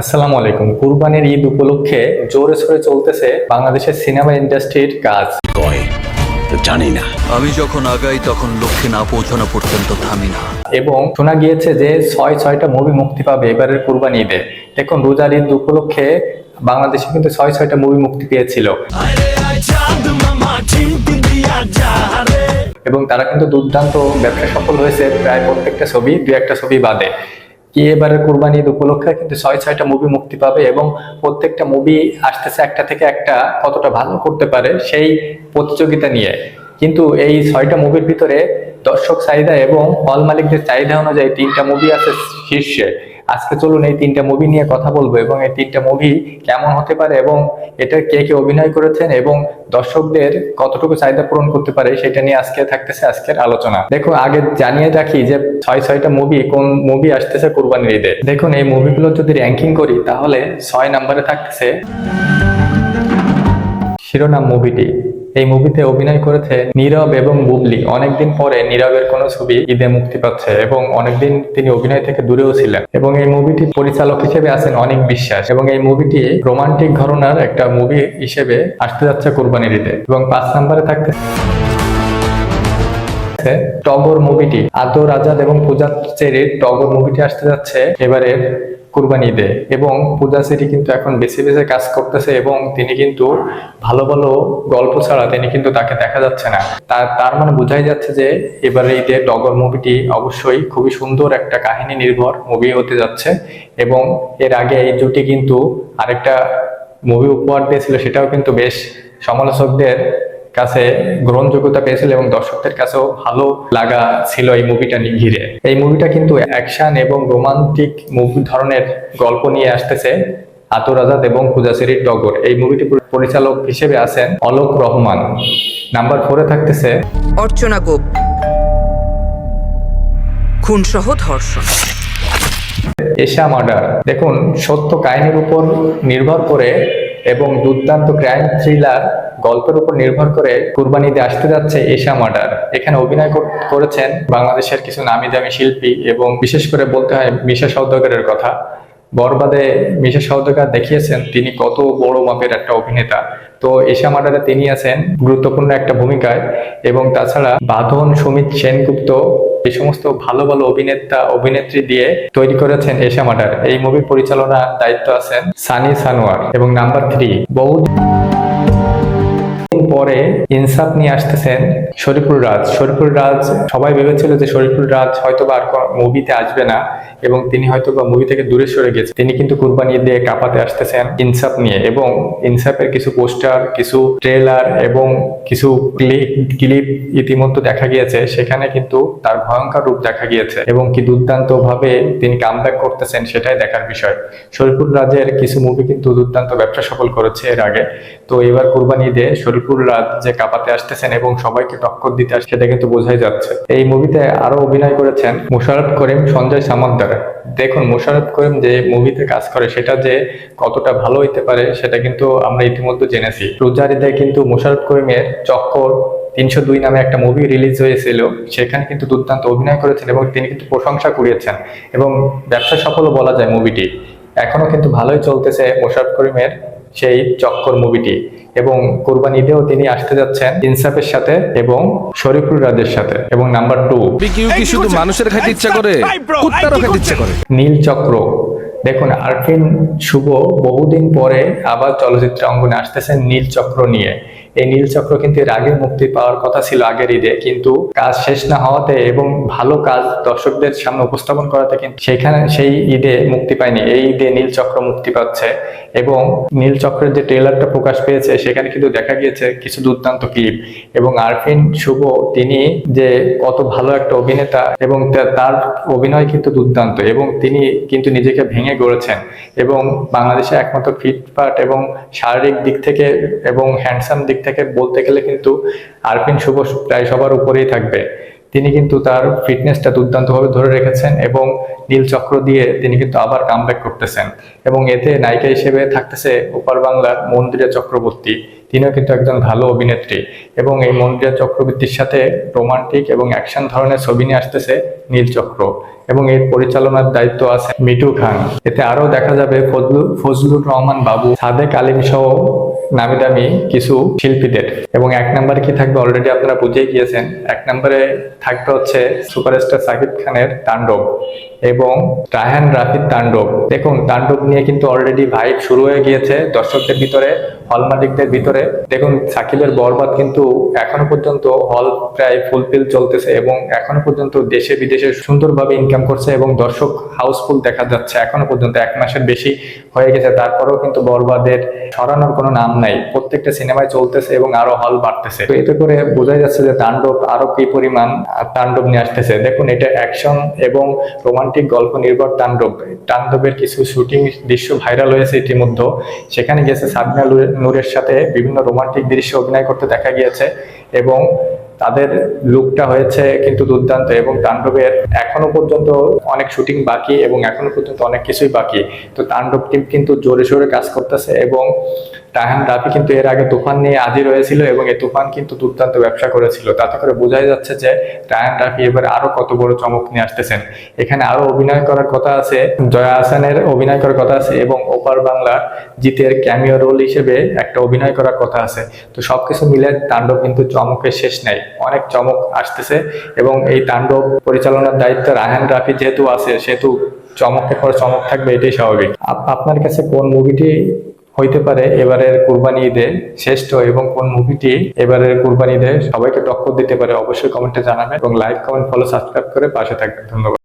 আসসালামু আলাইকুম। কুরবানির ঈদ উপলক্ষে জোরে সোরে চলতেছে বাংলাদেশের সিনেমা ইন্ডাস্ট্রির কাজ। জানি না। আমি যখন আগাই তখন লক্ষ্যে না পৌঁছানো পর্যন্ত থামি না। এবং শোনা গিয়েছে যে ছয় ছয়টা মুভি মুক্তি পাবে এবারের কুরবানি ঈদে। দেখুন রোজার ঈদ উপলক্ষে বাংলাদেশে কিন্তু ছয় ছয়টা মুভি মুক্তি পেয়েছিল। এবং তারা কিন্তু দুর্দান্ত ব্যবসা সফল হয়েছে প্রায় প্রত্যেকটা ছবি দু একটা ছবি বাদে। এবারের কোরবানি ঈদ উপলক্ষে কিন্তু ছয়, ছয়টা মুভি মুক্তি পাবে এবং প্রত্যেকটা মুভি আসতেছে একটা থেকে একটা কতটা ভালো করতে পারে সেই প্রতিযোগিতা নিয়ে। কিন্তু এই ছয়টা মুভির ভিতরে দর্শক চাহিদা এবং হল মালিকদের চাহিদা অনুযায়ী তিনটা মুভি আছে শীর্ষে। আজকে চলুন এই তিনটা মুভি নিয়ে কথা বলব এবং এই তিনটা মুভি কেমন হতে পারে এবং এটা কে কে অভিনয় করেছেন এবং দর্শকদের কতটুকু চাহিদা পূরণ করতে পারে সেটা নিয়ে আজকে থাকতেছে আজকের আলোচনা। দেখো আগে জানিয়ে রাখি যে ছয় ছয়টা মুভি কোন মুভি আসতেছে কোরবানির ঈদে। দেখুন, এই মুভিগুলো যদি র্যাঙ্কিং করি তাহলে ছয় নাম্বারে থাকতেছে শিরোনাম মুভিটি এই মুভিতে অভিনয় করেছে নীরব এবং বুবলি। অনেকদিন পরে নীরবের কোন ছবি ঈদে মুক্তি পাচ্ছে এবং অনেকদিন তিনি অভিনয় থেকে দূরেও ছিলেন। এবং এই মুভিটি পরিচালক হিসেবে আছেন অনেক বিশ্বাস। এবং এই মুভিটি রোমান্টিক ঘরনার একটা মুভি হিসেবে আসতে যাচ্ছে কোরবানির ঈদে। এবং পাঁচ নাম্বারে থাকতে আছে টগর মুভিটি আদর আজাদ এবং পূজা চেরির টগর মুভিটি আসতে যাচ্ছে, এবারে কুরবানি ঈদে। এবং পূজা চেরি কিন্তু এখন বেছে বেছে কাজ করতেছে এবং তিনি কিন্তু ভালো ভালো গল্প ছাড়া তিনি কিন্তু তাকে দেখা যাচ্ছে না। তার তার মানে বোঝাই যাচ্ছে যে এবারে ঈদে টগর মুভিটি অবশ্যই খুবই সুন্দর একটা কাহিনী নির্ভর মুভি হতে যাচ্ছে এবং এর আগে এই জুটি কিন্তু আরেকটা মুভি উপহার দিয়েছিল, সেটাও কিন্তু বেশ সমালোচকদের কাছে গ্রহণযোগ্যতা পেয়েছিল এবং দর্শকদের কাছেও ভালো লাগা ছিল এই মুভিটা নিয়ে ঘিরে। এই মুভিটা কিন্তু অ্যাকশন এবং রোমান্টিক মুভি ধরনের গল্প নিয়ে আসতেছে আতর আজাদ এবং পূজাশ্রীর টগর এই মুভিটি পরিচালক হিসেবে আছেন অলোক রহমান। নাম্বার ফোরে থাকতেছে অর্চনা গোপ খুনসহ ধর্ষণ। এশা মার্ডার। দেখুন সত্য কাহিনীর উপর নির্ভর করে এবং দুর্দান্ত ক্রাইম থ্রিলার গল্পের উপর নির্ভর করে কুরবানিতে আসতে যাচ্ছে এশা মার্ডার। এখানে অভিনয় করেছেন বাংলাদেশের কিছু নামি দামি শিল্পী এবং বিশেষ করে বলতে হয় মিশা সওদাগরের কথা। বরবাদে মিশা সওদাগর দেখিয়েছেন তিনি কত বড় মাপের একটা অভিনেতা। তো এশা মার্ডারে তিনি আছেন গুরুত্বপূর্ণ একটা ভূমিকায় এবং তাছাড়া বাঁধন সুমিত সেনগুপ্ত এই সমস্ত ভালো ভালো অভিনেতা, অভিনেত্রী দিয়ে তৈরি করেছেন এশা মার্ডার এই মুভি পরিচালনার দায়িত্ব আছেন সানি সানোয়ার এবং নাম্বার থ্রি বহু দিন পরে ইনসাফ নিয়ে আসতেছেন শরীফুল রাজ। শরীফুল রাজ, সবাই ভেবেছিল যে শরীফুল রাজ হয়তো বা আর মুভিতে আসবে না এবং তিনি হয়তো বা মুভি থেকে দূরে সরে গেছে। তিনি কিন্তু কুরবানি দিয়ে কাপাতে আসতেছেন ইনসাফ নিয়ে এবং ইনসাফের কিছু পোস্টার, কিছু ট্রেলার এবং কিছু ক্লিপ ক্লিপ ইতিমধ্যে দেখা গিয়েছে। সেখানে কিন্তু তার ভয়ঙ্কর রূপ দেখা গিয়েছে এবং কি দুর্দান্ত ভাবে তিনি কামব্যাক করতেছেন সেটাই দেখার বিষয়। শরীফুল রাজের কিছু মুভি কিন্তু দুর্দান্ত ব্যবসা সফল করেছে এর আগে। তো এবার কুরবানি দিয়ে রাজ যে কাপাতে আসতেছেন এবং সবাইকে টক্কর দিতে আসছে সেটা কিন্তু বোঝাই যাচ্ছে। এই মুভিতে আরও অভিনয় করেছেন মোশারফ করিম, সঞ্জয় সামন্তদার দেখুন, মোশারফ করিম যে মুভিতে কাজ করে, সেটা যে কতটা ভালো হইতে পারে, সেটা কিন্তু আমরা ইতিমধ্যে জেনেছি। রোজারিদে কিন্তু মোশারফ করিমের চক্কর তিনশো দুই নামে একটা মুভি রিলিজ হয়েছিল, সেখানে কিন্তু দুর্দান্ত অভিনয় করেছেন এবং তিনি কিন্তু প্রশংসা কুড়িয়েছেন। এবং ব্যবসা সফলও বলা যায় মুভিটি। এখনও কিন্তু ভালোই চলতেছে মোশারফ করিমের সেই চক্কর মুভিটি। এবং কোরবানি ঈদেও তিনি আসতে যাচ্ছেন ইনসাফের সাথে এবং শরীফুল রাজের সাথে। এবং নাম্বার টু কি শুধু মানুষের খাইতে ইচ্ছা করে কুত্তারও খাইতে ইচ্ছা করে? নীল চক্র। দেখুন আরফিন শুভ বহুদিন পরে আবার চলচ্চিত্র অঙ্গনে আসতেছেন নীল চক্র নিয়ে। এই নীল চক্র কিন্তু এর আগে মুক্তি পাওয়ার কথা ছিল আগের ঈদে, কিন্তু কাজ শেষ না হওয়াতে এবং ভালো কাজ দর্শকদের সামনে উপস্থাপন করাতে কিন্তু সেখানে সেই ঈদে মুক্তি পায়নি। এই ঈদে নীল চক্র মুক্তি পাচ্ছে এবং নীল চক্রের যে ট্রেলারটা প্রকাশ পেয়েছে, সেখানে কিন্তু দেখা গিয়েছে কিছু দুর্দান্ত ক্লিপ এবং আরফিন শুভ, তিনি যে কত ভালো একটা অভিনেতা এবং তার অভিনয় কিন্তু দুর্দান্ত এবং তিনি কিন্তু নিজেকে ভেঙে গড়েছেন এবং বাংলাদেশে একমাত্র ফিটফাট এবং শারীরিক দিক থেকে এবং হ্যান্ডসাম দিক থেকে বলতে গেলে কিন্তু আরফিন শুভ প্রায় সবার উপরেই থাকবে। তিনি কিন্তু তার ফিটনেসটা দুর্দান্তভাবে ধরে রেখেছেন এবং নীল চক্র দিয়ে তিনি কিন্তু আবার কামব্যাক করতেছেন। এবং এতে নায়িকা হিসেবে থাকতেছে ওপার বাংলার মন্দিরা চক্রবর্তী। তিনিও কিন্তু একজন ভালো অভিনেত্রী। এবং এই মন্দিরা চক্রবর্তীর সাথে রোমান্টিক এবং অ্যাকশন ধরনের ছবি নিয়ে আসতেছে নীল চক্র। এবং এর পরিচালনার দায়িত্ব আছে মিটু খান। এতে আরও দেখা যাবে ফজলু- ফজলুর রহমান বাবু, সাদেক আলিম সহ নামি দামি কিছু শিল্পীদের। এবং এক নম্বরে কি থাকবে? অলরেডি আপনারা বুঝেই গিয়েছেন। এক নম্বরে থাকবে হচ্ছে সুপারস্টার সাকিব খানের তাণ্ডব এবং রাহান রাফির তাণ্ডব। দেখুন, তাণ্ডব নিয়ে কিন্তু অলরেডি ভাইব শুরু হয়ে গিয়েছে দর্শকদের ভিতরে। হল মালিকদের ভিতরে। দেখুন, সাকিবের বরবাদ কিন্তু এখনও পর্যন্ত হল প্রায় ফুলফিল চলতেছে এবং এখনও পর্যন্ত দেশে বিদেশে সুন্দরভাবে ইনকাম করছে এবং দর্শক হাউসফুল দেখা যাচ্ছে। এখনও পর্যন্ত এক মাসের বেশি হয়ে গেছে। তারপরেও কিন্তু বরবাদের সরানোর কোনো নাম নাই। প্রত্যেকটা সিনেমায় চলতেছে এবং আরও হল বাড়তেছে। তো এতে করে বোঝা যাচ্ছে যে তাণ্ডব আরও কি পরিমাণ তাণ্ডব নিয়ে আসতেছে। দেখুন, এটা অ্যাকশন এবং রোমান্টিক গল্প নির্ভর তাণ্ডব। তাণ্ডবের কিছু শুটিং দৃশ্য ভাইরাল হয়েছে ইতিমধ্যে। সেখানে গেছে সাদনা নূরের সাথে বিভিন্ন রোমান্টিক দৃশ্যে অভিনয় করতে দেখা গিয়েছে এবং তাদের লুকটা হয়েছে কিন্তু দুর্দান্ত এবং তাণ্ডবের এখনও পর্যন্ত অনেক শুটিং বাকি এবং এখনও পর্যন্ত অনেক কিছুই বাকি। তো তাণ্ডব টিম কিন্তু জোরে সোরে কাজ করতেছে এবং রাহান রাফি কিন্তু এর আগে তুফান নিয়ে হাজির রয়েছিল এবং এই তুফান কিন্তু দুর্দান্ত ব্যবসা করেছিল। তাতে করে বোঝাই যাচ্ছে যে রায়ান রাফি এবার আরও কত বড় চমক নিয়ে আসতেছেন। এখানে আরও অভিনয় করার কথা আছে, জয়া হাসানের অভিনয় করার কথা আছে এবং ওপার বাংলার জিতের ক্যামিও রোল হিসেবে একটা অভিনয় করার কথা আছে। তো সবকিছু মিলে তাণ্ডব কিন্তু চমকের শেষ নাই। অনেক চমক আসতেছে এবং এই তাণ্ডব পরিচালনার দায়িত্ব রায়হান রাফি যেহেতু আছে, সেহেতু চমকের পর চমক থাকবে এটাই স্বাভাবিক। আপ- আপনার কাছে কোন মুভিটি হইতে পারে এবারের কুরবানি ঈদে শ্রেষ্ঠ এবং কোন মুভিটি এবারের কুরবানি ঈদে সবাইকে টক্কর দিতে পারে অবশ্যই কমেন্টে জানাবেন এবং লাইক, কমেন্ট ফলো সাবস্ক্রাইব করে পাশে থাকবেন। ধন্যবাদ।